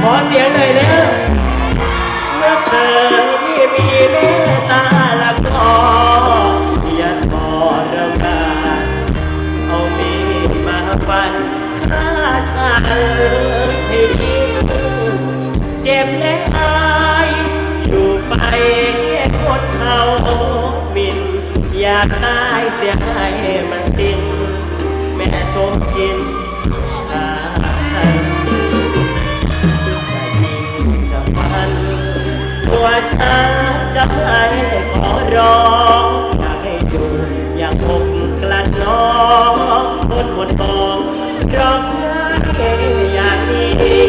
ขอเสียงหน่อยเร็วเมื่อเธอที่มีเมตตาละขออย่าทรมานเอามีดมาฟันฆ่าฉันให้ดีเจ็บและอายอยู่ไปคนเขาหมิ่นอยากตายเสียให้มันสิ้นแม่ชมชิน ตัวฉันจะให้ขอร้องอยากให้อยู่อย่างอกกลั้นน้องคนหมดทองร้องไห้อย่างนี้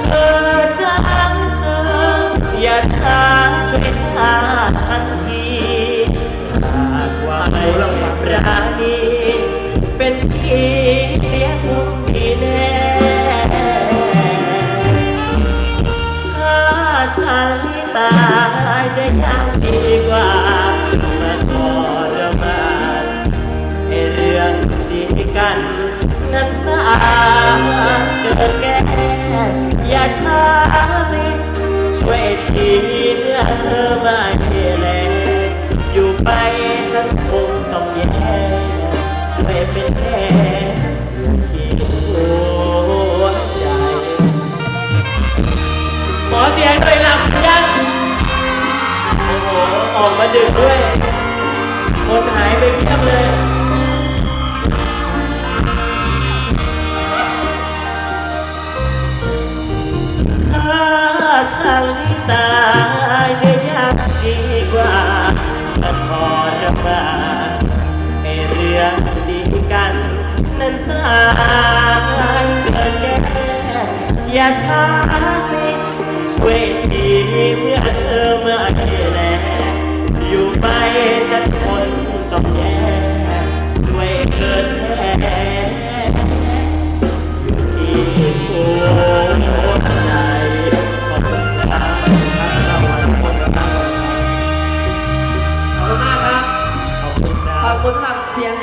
เธอจังเธออย่าช้าช่วยพาฉันทีหากว่าไม่ปราณีเป็นพี่ กัน นั้นตาเกิดแก่อย่าช้าสิช่วยทีเมื่อเธอมาแลอยู่ไปฉันคงต้องแย่ไม่เป็นแค่ที่หัวใจขอเสียงหน่อยลำยังโอ้โหออกมาดึกด้วย คนหายไปเพียบเลย ช้าสิช่วยทีเมื่อเธอเมื่อแลอยู่ไปฉันคนต้องแย่ด้วยเกินแท้อยู่ที่คนใจของตาตะวันคนตาขอบคุณมาขอบคุณสำหรับเสียง